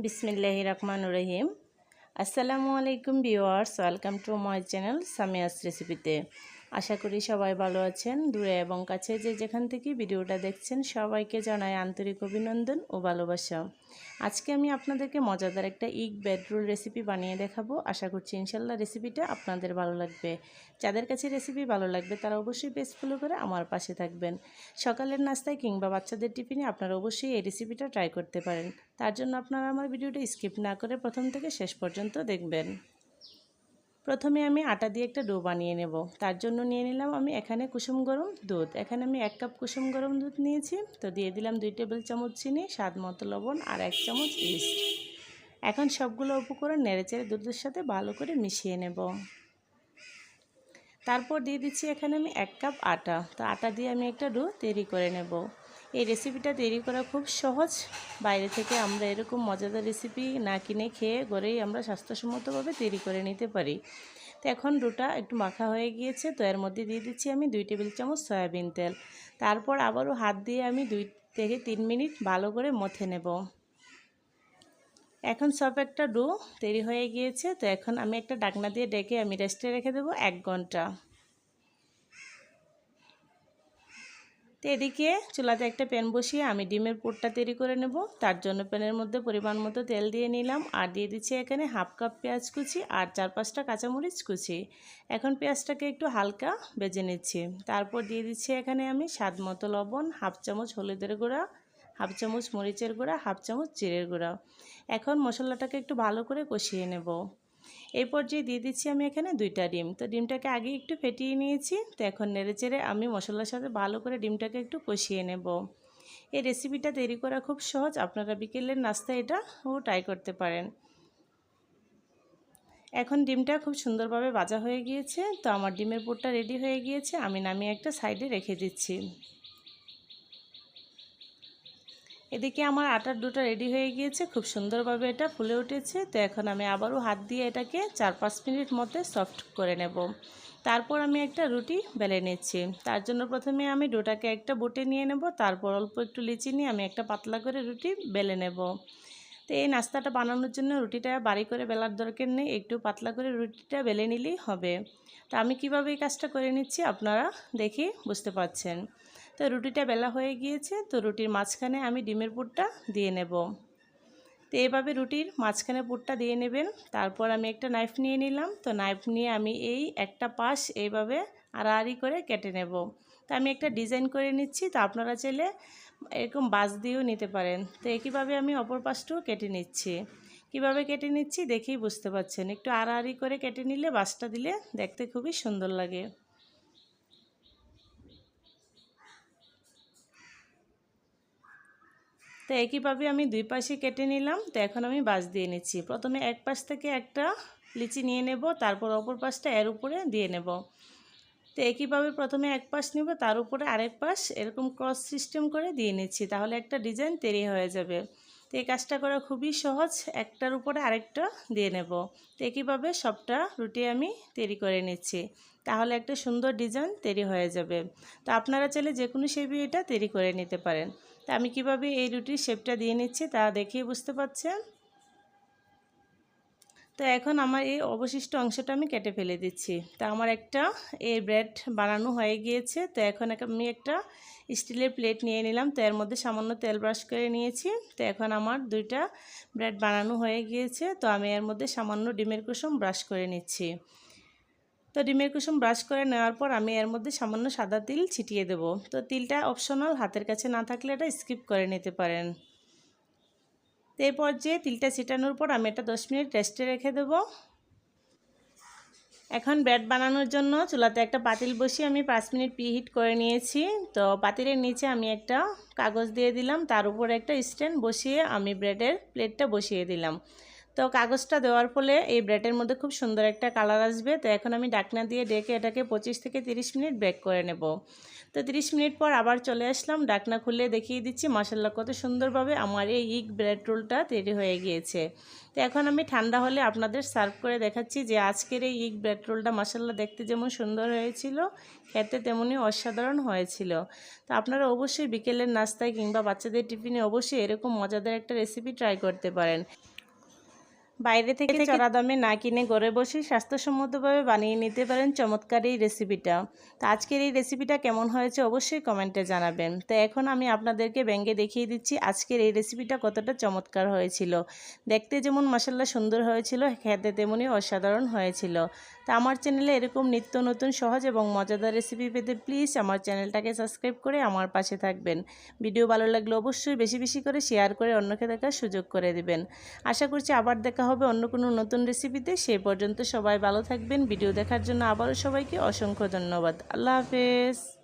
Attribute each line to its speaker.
Speaker 1: বিসমিল্লাহ রহমান রহিম। আসসালামু আলাইকুম viewers welcome to my channel Samia's রেসিপিতে। আশা করি সবাই ভালো আছেন, দূরে এবং কাছে যে যেখান থেকে ভিডিওটা দেখছেন সবাইকে জানাই আন্তরিক অভিনন্দন ও ভালোবাসা। আজকে আমি আপনাদেরকে মজাদার একটা ইগ বেডরোল রেসিপি বানিয়ে দেখাবো। আশা করছি ইনশাল্লাহ রেসিপিটা আপনাদের ভালো লাগবে। যাদের কাছে রেসিপি ভালো লাগবে তারা অবশ্যই পেজ ফলো করে আমার পাশে থাকবেন। সকালের নাস্তায় কিংবা বাচ্চাদের টিফিনে আপনারা অবশ্যই এই রেসিপিটা ট্রাই করতে পারেন। তার জন্য আপনারা আমার ভিডিওটা স্কিপ না করে প্রথম থেকে শেষ পর্যন্ত দেখবেন। প্রথমে আমি আটা দিয়ে একটা ডো বানিয়ে নেব। তার জন্য নিয়ে নিলাম আমি এখানে কুসুম গরম দুধ। এখানে আমি এক কাপ কুসুম গরম দুধ নিয়েছি। তো দিয়ে দিলাম দুই টেবিল চামচ চিনি, স্বাদ মতো লবণ আর এক চামচ ইস্ট। এখন সবগুলো উপকরণ নেড়েচেড়ে দুধের সাথে ভালো করে মিশিয়ে নেব। তারপর দিয়ে দিচ্ছি এখানে আমি এক কাপ আটা। তো আটা দিয়ে আমি একটা ডো তৈরি করে নেব। এই রেসিপিটা তৈরি করা খুব সহজ। বাইরে থেকে আমরা এরকম মজাদার রেসিপি না কিনে খেয়ে ঘরেই আমরা স্বাস্থ্যসম্মতভাবে তৈরি করে নিতে পারি। তো এখন ডোটা একটু মাখা হয়ে গিয়েছে, তো এর মধ্যে দিয়ে দিচ্ছি আমি দুই টেবিল চামচ সয়াবিন তেল। তারপর আবারও হাত দিয়ে আমি দুই থেকে তিন মিনিট ভালো করে মথে নেব। এখন সব একটা ডো তৈরি হয়ে গিয়েছে, তো এখন আমি একটা ডাকনা দিয়ে ডেকে আমি রেস্টে রেখে দেবো এক ঘণ্টা। তো এদিকে চুলাতে একটা প্যান বসিয়ে আমি ডিমের পুরটা তৈরি করে নেব। তার জন্য প্যানের মধ্যে পরিমাণ মতো তেল দিয়ে নিলাম আর দিয়ে দিচ্ছি এখানে হাফ কাপ পেঁয়াজ কুচি আর চার পাঁচটা কাঁচামরিচ কুচি। এখন পেঁয়াজটাকে একটু হালকা বেজে নিচ্ছি। তারপর দিয়ে দিচ্ছি এখানে আমি স্বাদ মতো লবণ, হাফ চামচ হলুদের গুঁড়া, হাফ চামচ মরিচের গুঁড়া, হাফ চামচ জিরের গুঁড়া। এখন মশলাটাকে একটু ভালো করে কষিয়ে নেব। এই পর্যায়ে দিয়ে দিচ্ছি আমি এখানে দুইটা ডিম। তো ডিমটাকে আগে একটু ফেটিয়ে নিয়েছি। তো এখন নেড়েচেড়ে আমি মশলার সাথে ভালো করে ডিমটাকে একটু কষিয়ে নেব। এই রেসিপিটা তৈরি করা খুব সহজ। আপনারা বিকেলের নাস্তা এটা ও ট্রাই করতে পারেন। এখন ডিমটা খুব সুন্দরভাবে ভাজা হয়ে গিয়েছে। তো আমার ডিমের পুরটা রেডি হয়ে গিয়েছে। আমি নামিয়ে একটা সাইডে রেখে দিচ্ছি। এদিকে আমার আটার দুটা রেডি হয়ে গিয়েছে, খুব সুন্দরভাবে এটা ফুলে উঠেছে। তো এখন আমি আবারও হাত দিয়ে এটাকে চার পাঁচ মিনিট মধ্যে সফট করে নেব। তারপর আমি একটা রুটি বেলে নিচ্ছি। তার জন্য প্রথমে আমি ডোটাকে একটা বোটে নিয়ে নেব, তারপর অল্প একটু লিচি নিয়ে আমি একটা পাতলা করে রুটি বেলে নেব। তো এই নাস্তাটা বানানোর জন্য রুটিটা বাড়ি করে বেলার দরকার নেই, একটু পাতলা করে রুটিটা বেলে নিলেই হবে। তো আমি কীভাবে এই কাজটা করে নিচ্ছি আপনারা দেখি বুঝতে পারছেন। তো রুটিটা বেলা হয়ে গিয়েছে, তো রুটির মাঝখানে আমি ডিমের পুরটা দিয়ে নেব। তো এইভাবে রুটির মাঝখানে পুরটা দিয়ে নেবেন, তারপর আমি একটা নাইফ নিয়ে নিলাম। তো নাইফ নিয়ে আমি এই একটা পাশ এইভাবে আড়াআড়ি করে কেটে নেব। তো আমি একটা ডিজাইন করে নিচ্ছি, তো আপনারা চাইলে এরকম বাস দিয়েও নিতে পারেন। তো একইভাবে আমি অপর পাশটাও কেটে নিচ্ছি? কীভাবে কেটে নিচ্ছি দেখেই বুঝতে পারছেন। একটু আড়াআড়ি করে কেটে নিলে বাসটা দিলে দেখতে খুবই সুন্দর লাগে। তো একইভাবে আমি দুই পাশে কেটে নিলাম? তো এখন আমি বাস দিয়ে নিচ্ছি। প্রথমে এক পাশ থেকে একটা লিচি নিয়ে নেব, তারপর অপর পাশটা এর উপরে দিয়ে নেব। তো একইভাবে প্রথমে এক পাশ নেব, তার উপরে আরেক পাশ এরকম ক্রস সিস্টেম করে দিয়ে নিচ্ছি, তাহলে একটা ডিজাইন তৈরি হয়ে যাবে। তো এই কাজটা করা খুবই সহজ, একটার উপরে আরেকটা দিয়ে নেব। তো একইভাবে সবটা রুটি আমি তৈরি করে নিচ্ছি, তাহলে একটা সুন্দর ডিজাইন তৈরি হয়ে যাবে। তো আপনারা চাইলে যে কোনো শেপই এটা তৈরি করে নিতে পারেন। তা আমি কীভাবে এই রুটির শেপটা দিয়ে নিচ্ছি তা দেখিয়ে বুঝতে পারছেন? তো এখন আমার এই অবশিষ্ট অংশটা আমি কেটে ফেলে দিচ্ছি। তা আমার একটা এই ব্রেড বানানো হয়ে গিয়েছে। তো এখন আমি একটা স্টিলের প্লেট নিয়ে নিলাম। তো এর মধ্যে সামান্য তেল ব্রাশ করে নিয়েছি। তো এখন আমার দুইটা ব্রেড বানানো হয়ে গিয়েছে। তো আমি এর মধ্যে সামান্য ডিমের কুসুম ব্রাশ করে নিচ্ছি। তো ডিমের কুসুম ব্রাশ করে নেওয়ার পর আমি এর মধ্যে সামান্য সাদা তিল ছিটিয়ে দেব। তো তিলটা অপশনাল হাতের কাছে না থাকলে এটা স্কিপ করে নিতে পারেন। তো যে তিলটা ছিটানোর পর আমি এটা দশ মিনিট রেস্টে রেখে দেব। এখন ব্রেড বানানোর জন্য চুলাতে একটা পাতিল বসিয়ে আমি পাঁচ মিনিট প্রিহিট করে নিয়েছি। তো পাতিলের নিচে আমি একটা কাগজ দিয়ে দিলাম, তার উপরে একটা স্ট্যান্ড বসিয়ে আমি ব্রেডের প্লেটটা বসিয়ে দিলাম। তো কাগজটা দেওয়ার ফলে এই ব্রেডের মধ্যে খুব সুন্দর একটা কালার আসবে। তো এখন আমি ডাকনা দিয়ে ডেকে এটাকে পঁচিশ থেকে তিরিশ মিনিট বেক করে নেব। তো তিরিশ মিনিট পর আবার চলে আসলাম, ডাকনা খুলে দেখিয়ে দিচ্ছি মশাল্লা কত সুন্দরভাবে আমার এই ইগ ব্রেড রোলটা তৈরি হয়ে গিয়েছে। তো এখন আমি ঠান্ডা হলে আপনাদের সার্ভ করে দেখাচ্ছি যে আজকের এই ইগ ব্রেড রোলটা মাসাল্লাহ দেখতে যেমন সুন্দর হয়েছিল, খেতে তেমনই অসাধারণ হয়েছিল। তো আপনারা অবশ্যই বিকেলের নাস্তায় কিংবা বাচ্চাদের টিফিনে অবশ্যই এরকম মজাদার একটা রেসিপি ট্রাই করতে পারেন। বাইরে থেকে চড়া দামে না কিনে ঘরে বসে স্বাস্থ্যসম্মতভাবে বানিয়ে নিতে পারেন চমৎকার এই রেসিপিটা তো আজকের এই রেসিপিটা কেমন হয়েছে অবশ্যই কমেন্টে জানাবেন। তো এখন আমি আপনাদেরকে ব্যাঙ্গে দেখিয়ে দিচ্ছি আজকের এই রেসিপিটা কতটা চমৎকার হয়েছিল। দেখতে যেমন মশাল্লা সুন্দর হয়েছিল খেতে তেমনই অসাধারণ হয়েছিল। তো আমার চ্যানেলে এরকম নিত্য নতুন সহজ এবং মজাদার রেসিপি পেতে প্লিজ আমার চ্যানেলটাকে সাবস্ক্রাইব করে আমার পাশে থাকবেন। ভিডিও ভালো লাগলে অবশ্যই বেশি বেশি করে শেয়ার করে অন্যকে দেখার সুযোগ করে দিবেন। আশা করছি আবার দেখা হবে অন্য কোনো নতুন রেসিপিতে সেই পর্যন্ত সবাই ভালো থাকবেন। ভিডিও দেখার জন্য আবারও সবাইকে অসংখ্য ধন্যবাদ। আল্লাহ হাফেজ।